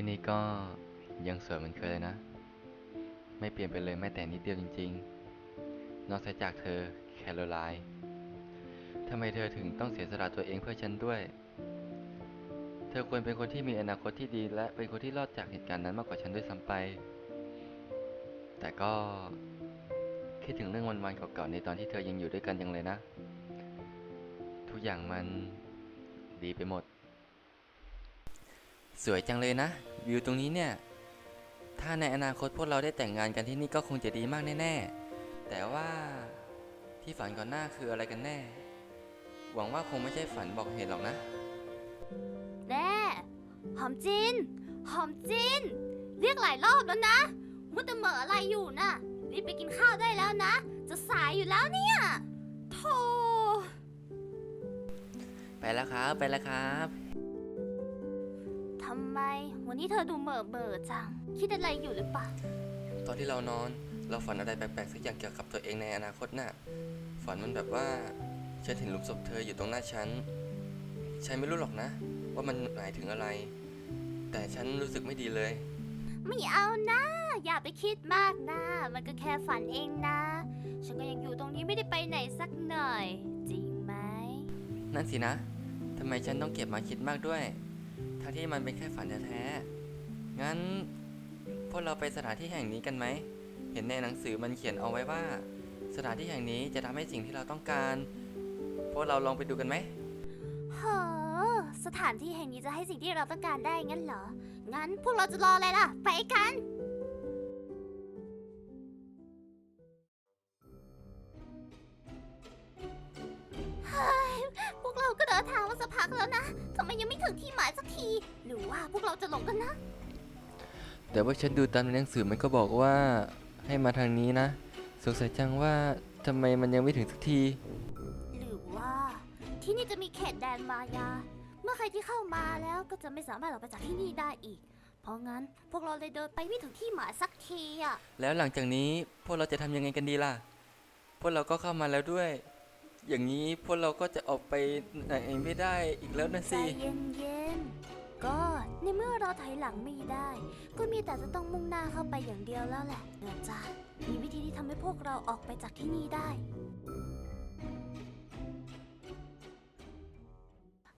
ที่นี่ก็ยังสวยเหมือนเคยเลยนะ ไม่เปลี่ยนไปเลยแม้แต่นิดเดียวจริง ๆ นอกจากเธอแคโรไลน์ทำไมเธอถึงต้องเสียสละตัวเองเพื่อฉันด้วย เธอควรเป็นคนที่มีอนาคตที่ดี และเป็นคนที่รอดจากเหตุการณ์นั้นมากกว่าฉันด้วยซ้ำไป แต่ก็คิดถึงเรื่องวันๆเก่าๆในตอนที่เธอยังอยู่ด้วยกันยังเลยนะ ทุกอย่างมันดีไปหมด สวยจังเลยนะ วิวตรงนี้เนี่ย ถ้าในอนาคตพวกเราได้แต่งงานกันที่นี่ก็คงจะดีมากแน่ๆ แต่ว่าที่ฝันก่อนหน้าคืออะไรกันแน่ หวังว่าคงไม่ใช่ฝันบอกเหตุหรอกนะ แน่หอมจิน หอมจิน เรียกหลายรอบแล้วนะมุดแต่เหม่ออะไรอยู่น่ะ รีบไปกินข้าวได้แล้วนะ จะสายอยู่แล้วเนี่ยโธ่ไปแล้วครับ ไปแล้วครับ ทำไม วันนี้เธอดูเหม่อเบอๆจัง คิดอะไรอยู่หรือเปล่า ตอนที่เรานอน เราฝันอะไรแปลกๆสักอย่างเกี่ยวกับตัวเองในอนาคตน่ะ ฝันมันแบบว่า ฉันเห็นหลุมศพเธออยู่ตรงหน้าฉัน ฉันไม่รู้หรอกนะ ว่ามันหมายถึงอะไร แต่ฉันรู้สึกไม่ดีเลย ไม่เอานะ อย่าไปคิดมากนะ มันก็แค่ฝันเองนะ ฉันก็ยังอยู่ตรงนี้ไม่ได้ไปไหนสักหน่อย จริงไหม นั่นสินะ ทำไมฉันต้องเก็บมาคิดมากด้วย ทั้งที่มันเป็นแค่ฝันแท้ๆ งั้นพวกเราไปสถานที่แห่งนี้กันไหม เห็นในหนังสือมันเขียนเอาไว้ว่า สถานที่แห่งนี้จะทำให้สิ่งที่เราต้องการ พวกเราลองไปดูกันไหมเฮ้อสถานที่แห่งนี้จะให้สิ่งที่เราต้องการได้งั้นเหรอ งั้นพวกเราจะรออะไรล่ะ ไปกัน สักพักแล้วนะทำไมยังไม่ถึงที่หมายสักที หรือว่าพวกเราจะหลงกันนะ แต่ว่าฉันดูตามในหนังสือมันก็บอกว่าให้มาทางนี้นะ สงสัยจังว่าทำไมมันยังไม่ถึงสักที หรือว่าที่นี่จะมีเขตแดนมายา เมื่อใครที่เข้ามาแล้วก็จะไม่สามารถออกไปจากที่นี่ได้อีก เพราะงั้นพวกเราเลยเดินไปไม่ถึงที่หมายสักทีอะ แล้วหลังจากนี้พวกเราจะทำยังไงกันดีล่ะ พวกเราก็เข้ามาแล้วด้วย อย่างนี้พวกเราก็จะออกไปไหนไม่ได้อีกแล้วนะใจสิเย็นๆ ก็ในเมื่อเราถอยหลังไม่ได้ ก็มีแต่จะต้องมุ่งหน้าเข้าไปอย่างเดียวแล้วแหละเนื่องจากมีวิธีที่ทำให้พวกเราออกไปจากที่นี่ได้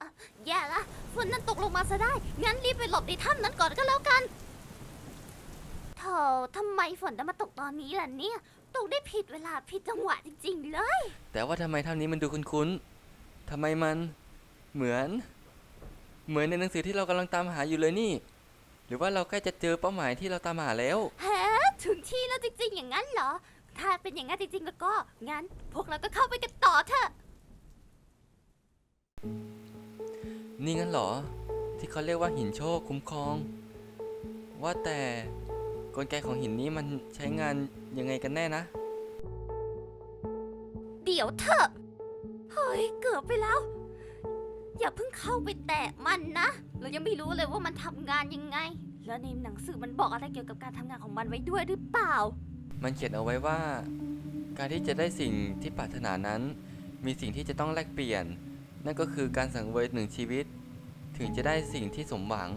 อะแย่ละฝนนั้นตกลงมาซะได้ งั้นรีบไปหลบในถ้ำนั้นก่อนก็แล้วกันโธ่ทำไมฝนต้องมา ตกตอนนี้ล่ะเนี่ย ตกได้ผิดเวลาผิดจังหวะจริงๆเลย แต่ว่าทำไมเท่านี้มันดูคุ้นๆทำไมมันเหมือน เหมือนในหนังสือที่เรากำลังตามหาอยู่เลยนี่ หรือว่าเราใกล้จะเจอเป้าหมายที่เราตามหาแล้ว ฮะถึงที่แล้วจริงๆ อย่างนั้นเหรอ ถ้าเป็นอย่างนั้นจริงๆ แล้วก็ งั้น พวกเราก็เข้าไปกันต่อเถอะ นี่งั้นเหรอ ที่เขาเรียกว่าหินโชคคุ้มครอง ว่าแต่ก ลไกของหินนี้มันใช้งานยังไงกันแน่นะ เดี๋ยวเถอะ เฮ้ย เกือบไปแล้ว อย่าเพิ่งเข้าไปแตะมันนะ เรายังไม่รู้เลยว่ามันทำงานยังไง แล้วในหนังสือมันบอกอะไรเกี่ยวกับการทำงานของมันไว้ด้วยหรือเปล่า มันเขียนเอาไว้ว่า การที่จะได้สิ่งที่ปรารถนานั้น มีสิ่งที่จะต้องแลกเปลี่ยน นั่นก็คือการสังเวยหนึ่งชีวิต ถึงจะได้สิ่งที่สมหวัง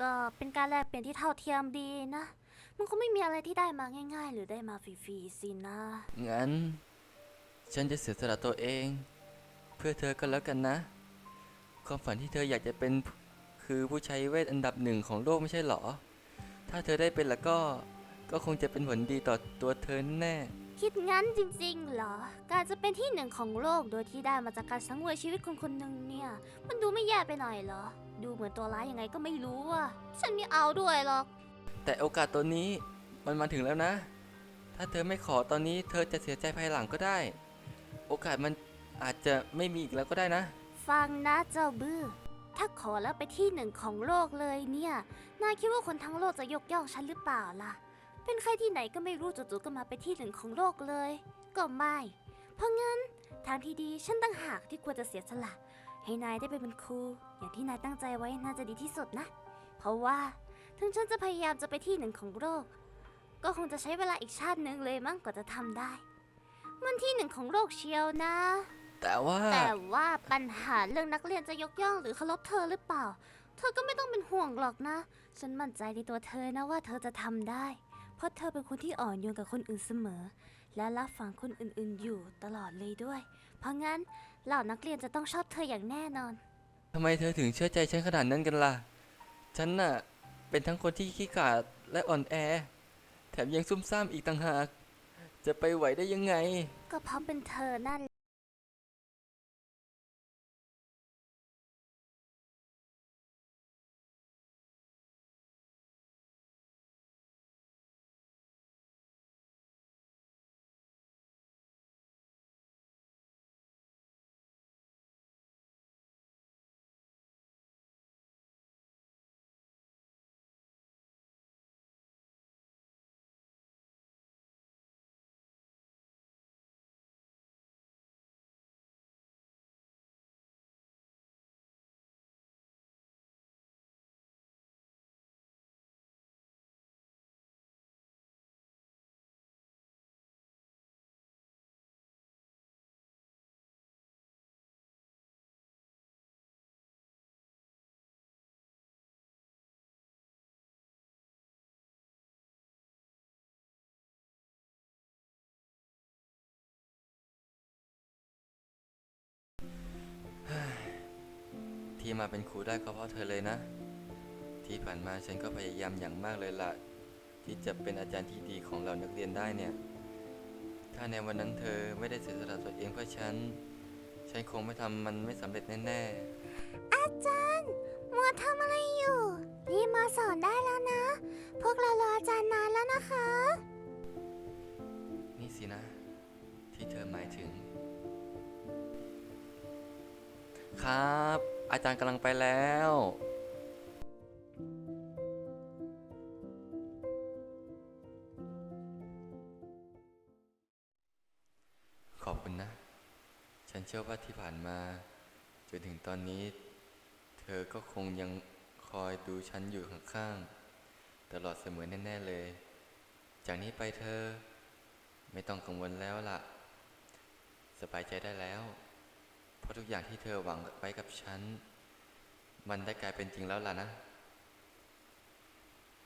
ก็เป็นการแลกเปลี่ยนที่เท่าเทียมดีนะ มันคงไม่มีอะไรที่ได้มาง่าย ๆ หรือได้มาฟรีๆสินะ งั้น ฉันจะเสียสละตัวเอง เพื่อเธอก็แล้วกันนะ ความฝันที่เธออยากจะเป็นคือผู้ใช้เวทอันดับหนึ่งของโลกไม่ใช่หรอ ถ้าเธอได้เป็นแล้วก็ ก็คงจะเป็นผลดีต่อตัวเธอแน่ คิดงั้นจริงๆเหรอ การจะเป็นที่หนึ่งของโลกโดยที่ได้มาจากการสังเวยชีวิตคนคนหนึ่งเนี่ย มันดูไม่แย่ไปหน่อยเหรอ ดูเหมือนตัวร้ายยังไงก็ไม่รู้อะฉันไม่เอาด้วยหรอก แต่โอกาสตัวนี้มันมาถึงแล้วนะ ถ้าเธอไม่ขอตอนนี้เธอจะเสียใจภายหลังก็ได้ โอกาสมันอาจจะไม่มีอีกแล้วก็ได้นะ ฟังนะเจ้าบื้อ ถ้าขอแล้วไปที่หนึ่งของโลกเลยเนี่ย นายคิดว่าคนทั้งโลกจะยกย่องฉันหรือเปล่าล่ะ เป็นใครที่ไหนก็ไม่รู้จู่ๆก็มาไปที่หนึ่งของโลกเลย ก็ไม่ เพราะงั้นทางที่ดีฉันตั้งหากที่ควรจะเสียสละ ให้นายได้ไปเป็นครู อย่างที่นายตั้งใจไว้น่าจะดีที่สุดนะ เพราะว่า ถึงฉันจะพยายามจะไปที่หนึ่งของโลก ก็คงจะใช้เวลาอีกชาติหนึ่งเลยมั้งกว่าจะทำได้ มันที่หนึ่งของโลกเชียวนะ แต่ว่าแต่ว่าปัญหาเรื่องนักเรียนจะยกย่องหรือเคารพเธอหรือเปล่า เธอก็ไม่ต้องเป็นห่วงหรอกนะ ฉันมั่นใจในตัวเธอนะว่าเธอจะทำได้ เพราะเธอเป็นคนที่อ่อนโยนกับคนอื่นเสมอ และรับฟังคนอื่นๆ อยู่ตลอดเลยด้วย เพราะงั้นเหล่านักเรียนจะต้องชอบเธออย่างแน่นอน ทำไมเธอถึงเชื่อใจฉันขนาดนั้นกันล่ะ ฉันน่ะ เป็นทั้งคนที่ขี้ขลาดและอ่อนแอ แถมยังซุ่มซ่ามอีกต่างหาก จะไปไหวได้ยังไง ก็เพราะเป็นเธอนั่น ที่มาเป็นครูได้ก็เพราะเธอเลยนะ ที่ผ่านมาฉันก็พยายามอย่างมากเลยล่ะที่จะเป็นอาจารย์ที่ดีของเรานักเรียนได้เนี่ย ถ้าในวันนั้นเธอไม่ได้เสียสละตัวเองเพื่อฉัน ฉันคงไม่ทำมันไม่สำเร็จแน่อาจารย์มัวทำอะไรอยู่ รีบมาสอนได้แล้วนะ พวกเรารออาจารย์นานแล้วนะคะๆนี่สินะ ที่เธอหมายถึง ครับ อาจารย์กำลังไปแล้วขอบคุณนะ ฉันเชื่อว่าที่ผ่านมาจนถึงตอนนี้ เธอก็คงยังคอยดูฉันอยู่ข้างๆ ตลอดเสมอแน่ ๆ เลย จากนี้ไปเธอ ไม่ต้องกังวลแล้วล่ะ สบายใจได้แล้ว ราะทุกอย่างที่เธอหวังไว้กับฉัน มันได้กลายเป็นจริงแล้วล่ะนะ